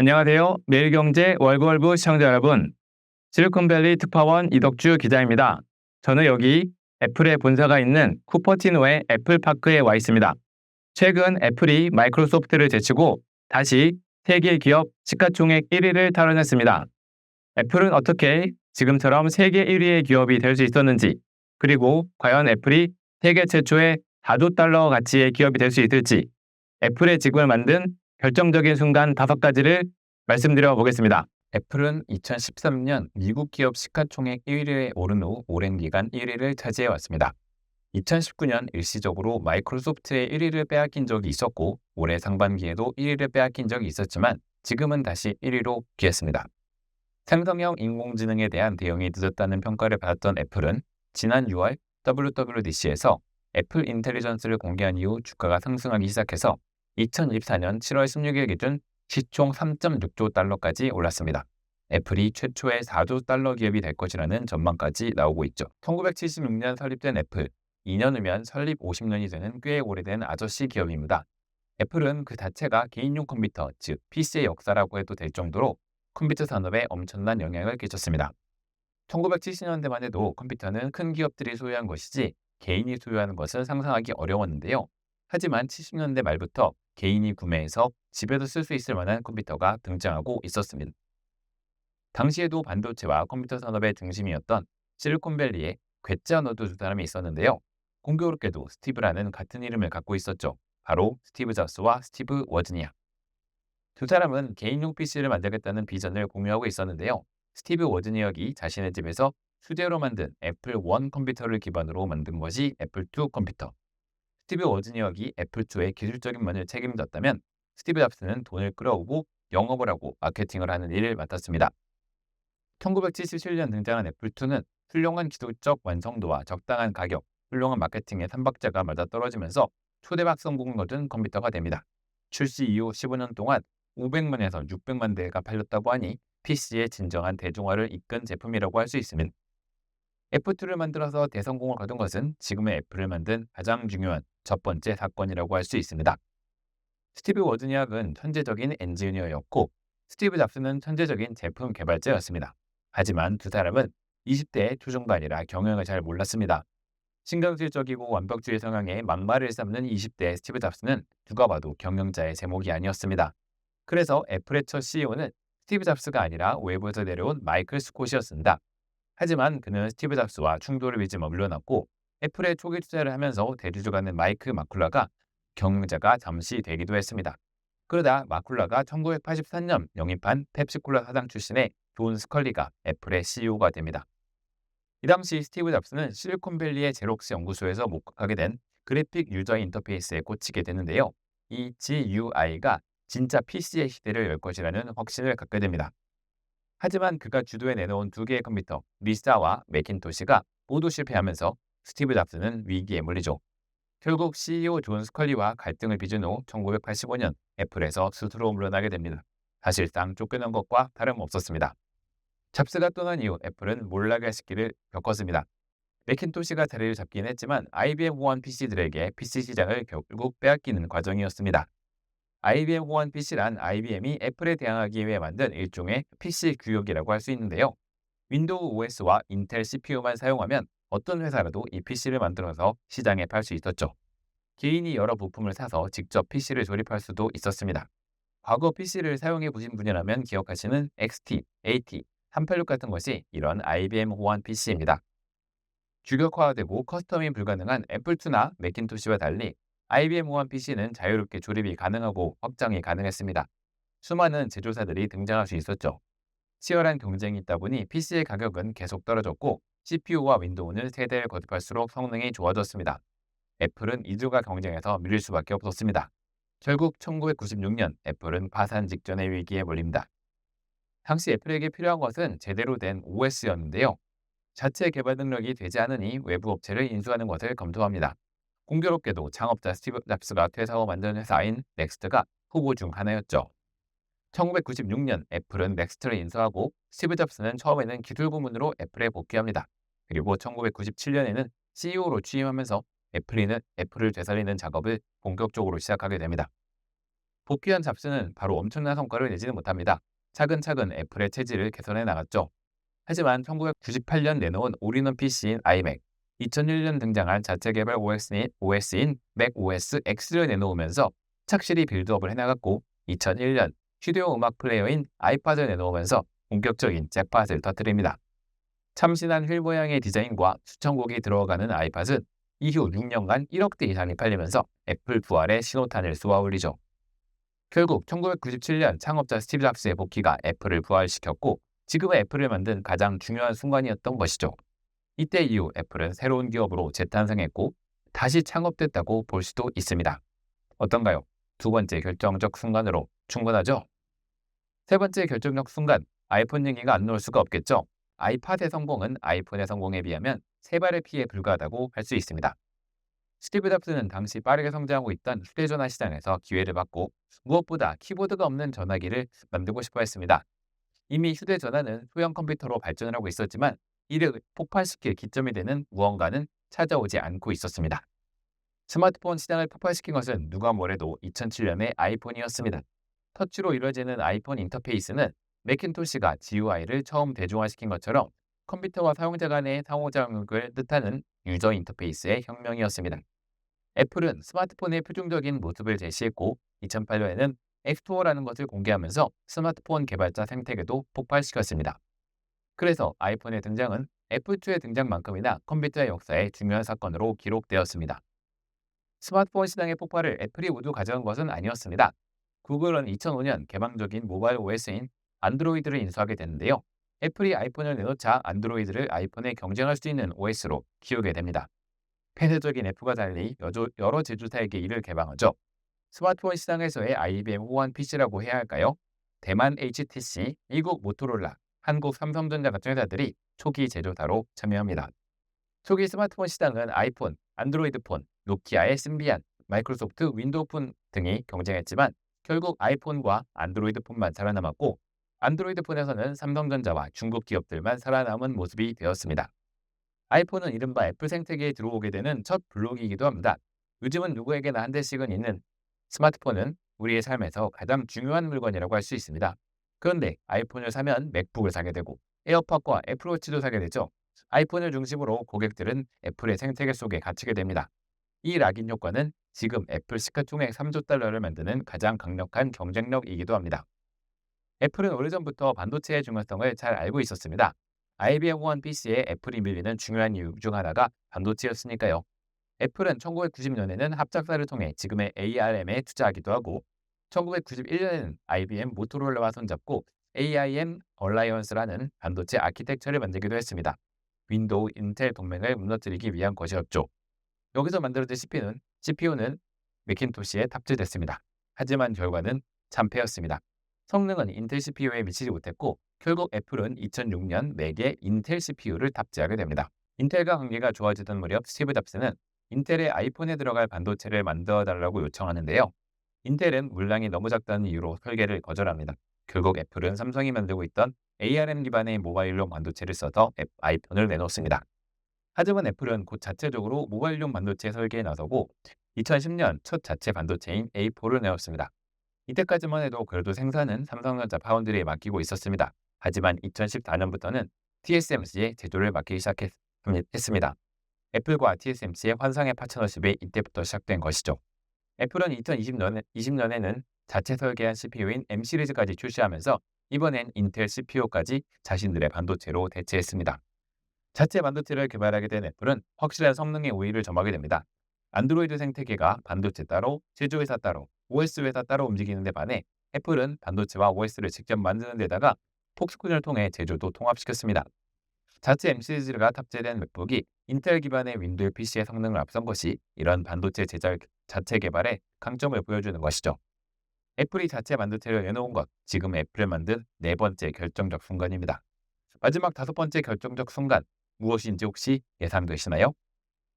안녕하세요. 매일경제 월걸부 시청자 여러분. 실리콘밸리 특파원 이덕주 기자입니다. 저는 여기 애플의 본사가 있는 쿠퍼티노의 애플파크에 와 있습니다. 최근 애플이 마이크로소프트를 제치고 다시 세계 기업 시가총액 1위를 탈환했습니다. 애플은 어떻게 지금처럼 세계 1위의 기업이 될 수 있었는지, 그리고 과연 애플이 세계 최초의 4조 달러 가치의 기업이 될 수 있을지, 애플의 지금을 만든 결정적인 순간 다섯 가지를 말씀드려 보겠습니다. 애플은 2013년 미국 기업 시가총액 1위에 오른 후 오랜 기간 1위를 차지해 왔습니다. 2019년 일시적으로 마이크로소프트의 1위를 빼앗긴 적이 있었고 올해 상반기에도 1위를 빼앗긴 적이 있었지만 지금은 다시 1위로 귀했습니다. 삼성형 인공지능에 대한 대응이 늦었다는 평가를 받았던 애플은 지난 6월 WWDC에서 애플 인텔리전스를 공개한 이후 주가가 상승하기 시작해서 2024년 7월 16일 기준 시총 3.6조 달러까지 올랐습니다. 애플이 최초의 4조 달러 기업이 될 것이라는 전망까지 나오고 있죠. 1976년 설립된 애플, 2년 후면 설립 50년이 되는 꽤 오래된 아저씨 기업입니다. 애플은 그 자체가 개인용 컴퓨터, 즉 PC의 역사라고 해도 될 정도로 컴퓨터 산업에 엄청난 영향을 끼쳤습니다. 1970년대만 해도 컴퓨터는 큰 기업들이 소유한 것이지 개인이 소유하는 것은 상상하기 어려웠는데요. 하지만 70년대 말부터 개인이 구매해서 집에서 쓸수 있을 만한 컴퓨터가 등장하고 있었습니다. 당시에도 반도체와 컴퓨터 산업의 중심이었던 실리콘밸리에 괴짜 너드 두 사람이 있었는데요. 공교롭게도 스티브라는 같은 이름을 갖고 있었죠. 바로 스티브 잡스와 스티브 워즈니아. 두 사람은 개인용 PC를 만들겠다는 비전을 공유하고 있었는데요. 스티브 워즈니악이 자신의 집에서 수제로 만든 애플 1 컴퓨터를 기반으로 만든 것이 애플 2 컴퓨터. 스티브 워즈니악이 애플2의 기술적인 면을 책임졌다면 스티브 잡스는 돈을 끌어오고 영업을 하고 마케팅을 하는 일을 맡았습니다. 1977년 등장한 애플2는 훌륭한 기술적 완성도와 적당한 가격, 훌륭한 마케팅의 삼박자가 맞아떨어지면서 초대박 성공을 거둔 컴퓨터가 됩니다. 출시 이후 15년 동안 500만에서 600만 대가 팔렸다고 하니 PC의 진정한 대중화를 이끈 제품이라고 할 수 있습니다. F2를 만들어서 대성공을 거둔 것은 지금의 애플을 만든 가장 중요한 첫 번째 사건이라고 할 수 있습니다. 스티브 워즈니악은 천재적인 엔지니어였고 스티브 잡스는 천재적인 제품 개발자였습니다. 하지만 두 사람은 20대의 초중도 아니라 경영을 잘 몰랐습니다. 신경질적이고 완벽주의 성향에 막말을 삼는 20대 스티브 잡스는 누가 봐도 경영자의 제목이 아니었습니다. 그래서 애플의 첫 CEO는 스티브 잡스가 아니라 외부에서 내려온 마이클 스콧이었습니다. 하지만 그는 스티브 잡스와 충돌을 빚으며 물러났고 애플에 초기 투자를 하면서 대주주 가는 마이크 마쿨라가 경영자가 잠시 되기도 했습니다. 그러다 마쿨라가 1983년 영입한 펩시콜라 사장 출신의 존 스컬리가 애플의 CEO가 됩니다. 이 당시 스티브 잡스는 실리콘밸리의 제록스 연구소에서 목격하게 된 그래픽 유저 인터페이스에 꽂히게 되는데요. 이 GUI가 진짜 PC의 시대를 열 것이라는 확신을 갖게 됩니다. 하지만 그가 주도해 내놓은 두 개의 컴퓨터, 리사와 맥킨토시가 모두 실패하면서 스티브 잡스는 위기에 몰리죠. 결국 CEO 존 스컬리와 갈등을 빚은 후 1985년 애플에서 스스로 물러나게 됩니다. 사실상 쫓겨난 것과 다름없었습니다. 잡스가 떠난 이후 애플은 몰락의 시기를 겪었습니다. 맥킨토시가 자리를 잡긴 했지만 IBM 호환 PC들에게 PC 시장을 결국 빼앗기는 과정이었습니다. IBM 호환 PC란 IBM이 애플에 대항하기 위해 만든 일종의 PC 규격이라고 할 수 있는데요. 윈도우 OS와 인텔 CPU만 사용하면 어떤 회사라도 이 PC를 만들어서 시장에 팔 수 있었죠. 개인이 여러 부품을 사서 직접 PC를 조립할 수도 있었습니다. 과거 PC를 사용해 보신 분이라면 기억하시는 XT, AT, 386 같은 것이 이런 IBM 호환 PC입니다. 규격화되고 커스텀이 불가능한 애플2나 맥킨토시와 달리 IBM 호환 PC는 자유롭게 조립이 가능하고 확장이 가능했습니다. 수많은 제조사들이 등장할 수 있었죠. 치열한 경쟁이 있다 보니 PC의 가격은 계속 떨어졌고 CPU와 윈도우는 세대를 거듭할수록 성능이 좋아졌습니다. 애플은 이들과 경쟁해서 밀릴 수밖에 없었습니다. 결국 1996년 애플은 파산 직전의 위기에 몰립니다. 당시 애플에게 필요한 것은 제대로 된 OS였는데요. 자체 개발 능력이 되지 않으니 외부 업체를 인수하는 것을 검토합니다. 공교롭게도 창업자 스티브 잡스가 퇴사 후 만든 회사인 넥스트가 후보 중 하나였죠. 1996년 애플은 넥스트를 인수하고 스티브 잡스는 처음에는 기술 부문으로 애플에 복귀합니다. 그리고 1997년에는 CEO로 취임하면서 애플이는 애플을 되살리는 작업을 본격적으로 시작하게 됩니다. 복귀한 잡스는 바로 엄청난 성과를 내지는 못합니다. 차근차근 애플의 체질을 개선해 나갔죠. 하지만 1998년 내놓은 올인원 PC인 iMac, 2001년 등장한 자체 개발 OS인, OS인 macOS X를 내놓으면서 착실히 빌드업을 해나갔고 2001년 휴대용 음악 플레이어인 아이팟을 내놓으면서 본격적인 잭팟을 터뜨립니다. 참신한 휠 모양의 디자인과 수천 곡이 들어가는 아이팟은 이후 6년간 1억대 이상이 팔리면서 애플 부활의 신호탄을 쏘아 올리죠. 결국 1997년 창업자 스티브 잡스의 복귀가 애플을 부활시켰고 지금의 애플을 만든 가장 중요한 순간이었던 것이죠. 이때 이후 애플은 새로운 기업으로 재탄생했고 다시 창업됐다고 볼 수도 있습니다. 어떤가요? 두 번째 결정적 순간으로 충분하죠? 세 번째 결정적 순간, 아이폰 얘기가 안 나올 수가 없겠죠? 아이팟의 성공은 아이폰의 성공에 비하면 세 발의 피에 불과하다고 할 수 있습니다. 스티브 잡스는 당시 빠르게 성장하고 있던 휴대전화 시장에서 기회를 받고 무엇보다 키보드가 없는 전화기를 만들고 싶어 했습니다. 이미 휴대전화는 소형 컴퓨터로 발전을 하고 있었지만 이를 폭발시킬 기점이 되는 무언가는 찾아오지 않고 있었습니다. 스마트폰 시장을 폭발시킨 것은 누가 뭐래도 2007년의 아이폰이었습니다. 터치로 이루어지는 아이폰 인터페이스는 맥킨토시가 GUI를 처음 대중화시킨 것처럼 컴퓨터와 사용자 간의 상호작용을 뜻하는 유저 인터페이스의 혁명이었습니다. 애플은 스마트폰의 표준적인 모습을 제시했고 2008년에는 앱스토어라는 것을 공개하면서 스마트폰 개발자 생태계도 폭발시켰습니다. 그래서 아이폰의 등장은 애플2의 등장만큼이나 컴퓨터의 역사에 중요한 사건으로 기록되었습니다. 스마트폰 시장의 폭발을 애플이 모두 가져온 것은 아니었습니다. 구글은 2005년 개방적인 모바일 OS인 안드로이드를 인수하게 됐는데요. 애플이 아이폰을 내놓자 안드로이드를 아이폰에 경쟁할 수 있는 OS로 키우게 됩니다. 폐쇄적인 애플과 달리 여러 제조사에게 이를 개방하죠. 스마트폰 시장에서의 IBM 호환 PC라고 해야 할까요? 대만 HTC, 미국 모토로라, 한국 삼성전자 같은 회사들이 초기 제조사로 참여합니다. 초기 스마트폰 시장은 아이폰, 안드로이드폰, 노키아의 신비안 마이크로소프트 윈도우폰 등이 경쟁했지만 결국 아이폰과 안드로이드폰만 살아남았고 안드로이드폰에서는 삼성전자와 중국 기업들만 살아남은 모습이 되었습니다. 아이폰은 이른바 애플 생태계에 들어오게 되는 첫 블록이기도 합니다. 요즘은 누구에게나 한 대씩은 있는 스마트폰은 우리의 삶에서 가장 중요한 물건이라고 할 수 있습니다. 그런데 아이폰을 사면 맥북을 사게 되고 에어팟과 애플워치도 사게 되죠. 아이폰을 중심으로 고객들은 애플의 생태계 속에 갇히게 됩니다. 이 락인 효과는 지금 애플 시가 총액 3조 달러를 만드는 가장 강력한 경쟁력이기도 합니다. 애플은 오래전부터 반도체의 중요성을 잘 알고 있었습니다. IBM 원 PC에 애플이 밀리는 중요한 이유 중 하나가 반도체였으니까요. 애플은 1990년에는 합작사를 통해 지금의 ARM에 투자하기도 하고 1991년에는 IBM 모토로라와 손잡고 AIM 얼라이언스라는 반도체 아키텍처를 만들기도 했습니다. 윈도우 인텔 동맹을 무너뜨리기 위한 것이었죠. 여기서 만들어진 CPU는, CPU는 맥킨토시에 탑재됐습니다. 하지만 결과는 참패였습니다. 성능은 인텔 CPU에 미치지 못했고 결국 애플은 2006년 맥에 인텔 CPU를 탑재하게 됩니다. 인텔과 관계가 좋아지던 무렵 스티브 잡스는 인텔의 아이폰에 들어갈 반도체를 만들어 달라고 요청하는데요. 인텔은 물량이 너무 작다는 이유로 설계를 거절합니다. 결국 애플은 삼성이 만들고 있던 ARM 기반의 모바일용 반도체를 써서 아이폰을 내놓습니다. 하지만 애플은 곧 자체적으로 모바일용 반도체 설계에 나서고 2010년 첫 자체 반도체인 A4를 내었습니다. 이때까지만 해도 그래도 생산은 삼성전자 파운드리에 맡기고 있었습니다. 하지만 2014년부터는 TSMC에 제조를 맡기기 시작했습니다. 애플과 TSMC의 환상의 파트너십이 이때부터 시작된 것이죠. 애플은 2020년, 20년에는 자체 설계한 CPU인 M 시리즈까지 출시하면서 이번엔 인텔 CPU까지 자신들의 반도체로 대체했습니다. 자체 반도체를 개발하게 된 애플은 확실한 성능의 우위를 점하게 됩니다. 안드로이드 생태계가 반도체 따로, 제조회사 따로, OS 회사 따로 움직이는 데 반해 애플은 반도체와 OS를 직접 만드는 데다가 폭스콘을 통해 제조도 통합시켰습니다. 자체 M 시리즈가 탑재된 맥북이 인텔 기반의 윈도우 PC의 성능을 앞선 것이 이런 반도체 제작 자체 개발의 강점을 보여주는 것이죠. 애플이 자체 반도체를 내놓은 것, 지금 애플을 만든 네 번째 결정적 순간입니다. 마지막 다섯 번째 결정적 순간, 무엇인지 혹시 예상되시나요?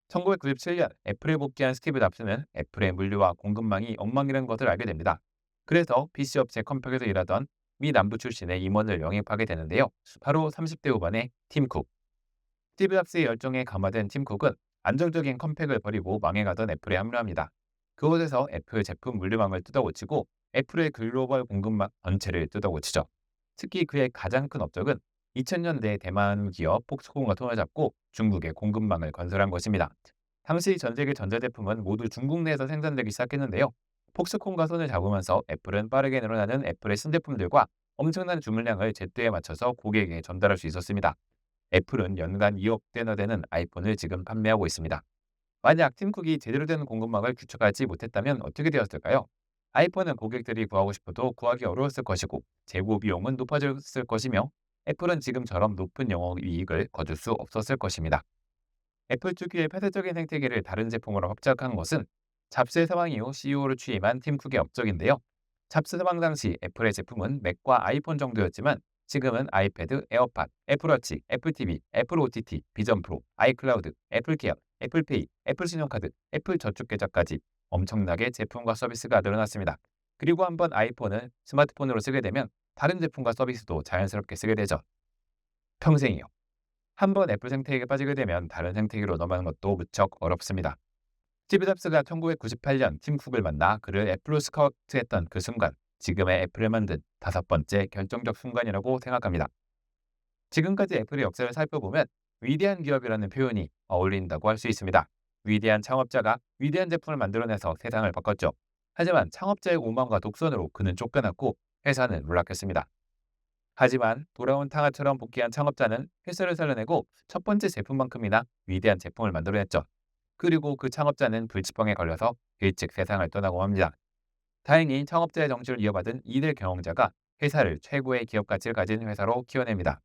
1997년 애플에 복귀한 스티브 잡스는 애플의 물류와 공급망이 엉망이라는 것을 알게 됩니다. 그래서 PC 업체 컴팩에서 일하던 미 남부 출신의 임원을 영입하게 되는데요. 바로 30대 후반의 팀 쿡. 스티브 잡스의 열정에 감화된 팀 쿡은 안정적인 컴팩을 버리고 망해가던 애플에 합류합니다. 그곳에서 애플 제품 물류망을 뜯어고치고 애플의 글로벌 공급망 전체를 뜯어고치죠. 특히 그의 가장 큰 업적은 2000년대 대만 기업 폭스콘과 손을 잡고 중국의 공급망을 건설한 것입니다. 당시 전 세계 전자제품은 모두 중국 내에서 생산되기 시작했는데요. 폭스콘과 손을 잡으면서 애플은 빠르게 늘어나는 애플의 신제품들과 엄청난 주문량을 제때에 맞춰서 고객에게 전달할 수 있었습니다. 애플은 연간 2억 대나 되는 아이폰을 지금 판매하고 있습니다. 만약 팀쿡이 제대로 된 공급망을 구축하지 못했다면 어떻게 되었을까요? 아이폰은 고객들이 구하고 싶어도 구하기 어려웠을 것이고 재고 비용은 높아졌을 것이며 애플은 지금처럼 높은 영업이익을 거둘 수 없었을 것입니다. 애플 특유의 폐쇄적인 생태계를 다른 제품으로 확장한 것은 잡스의 사망 이후 CEO를 취임한 팀 쿡의 업적인데요. 잡스 사망 당시 애플의 제품은 맥과 아이폰 정도였지만 지금은 아이패드, 에어팟, 애플워치, 애플TV, 애플 OTT, 비전 프로, 아이클라우드, 애플케어, 애플페이, 애플 신용카드, 애플 저축계좌까지 엄청나게 제품과 서비스가 늘어났습니다. 그리고 한번 아이폰을 스마트폰으로 쓰게 되면 다른 제품과 서비스도 자연스럽게 쓰게 되죠. 평생이요. 한번 애플 생태계에 빠지게 되면 다른 생태계로 넘어가는 것도 무척 어렵습니다. 스티브 잡스가 1998년 팀 쿡을 만나 그를 애플로 스카우트했던 그 순간, 지금의 애플을 만든 다섯 번째 결정적 순간이라고 생각합니다. 지금까지 애플의 역사를 살펴보면 위대한 기업이라는 표현이 어울린다고 할 수 있습니다. 위대한 창업자가 위대한 제품을 만들어내서 세상을 바꿨죠. 하지만 창업자의 오만과 독선으로 그는 쫓겨났고 회사는 몰락했습니다. 하지만 돌아온 탕아처럼 복귀한 창업자는 회사를 살려내고 첫 번째 제품만큼이나 위대한 제품을 만들어냈죠. 그리고 그 창업자는 불치병에 걸려서 일찍 세상을 떠나고 합니다. 다행히 창업자의 정신을 이어받은 이대 경영자가 회사를 최고의 기업 가치를 가진 회사로 키워냅니다.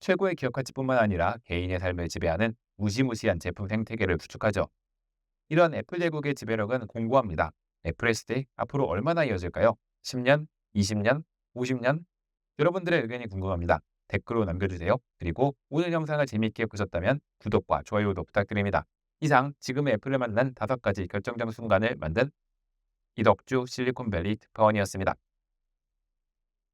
최고의 기업 가치뿐만 아니라 개인의 삶을 지배하는 무시무시한 제품 생태계를 구축하죠. 이런 애플 제국의 지배력은 공고합니다. 애플의 시대 앞으로 얼마나 이어질까요? 10년, 20년, 50년? 여러분들의 의견이 궁금합니다. 댓글로 남겨주세요. 그리고 오늘 영상을 재미있게 보셨다면 구독과 좋아요도 부탁드립니다. 이상 지금의 애플을 만난 다섯 가지 결정적 순간을 만든 이덕주 실리콘밸리 특파원이었습니다.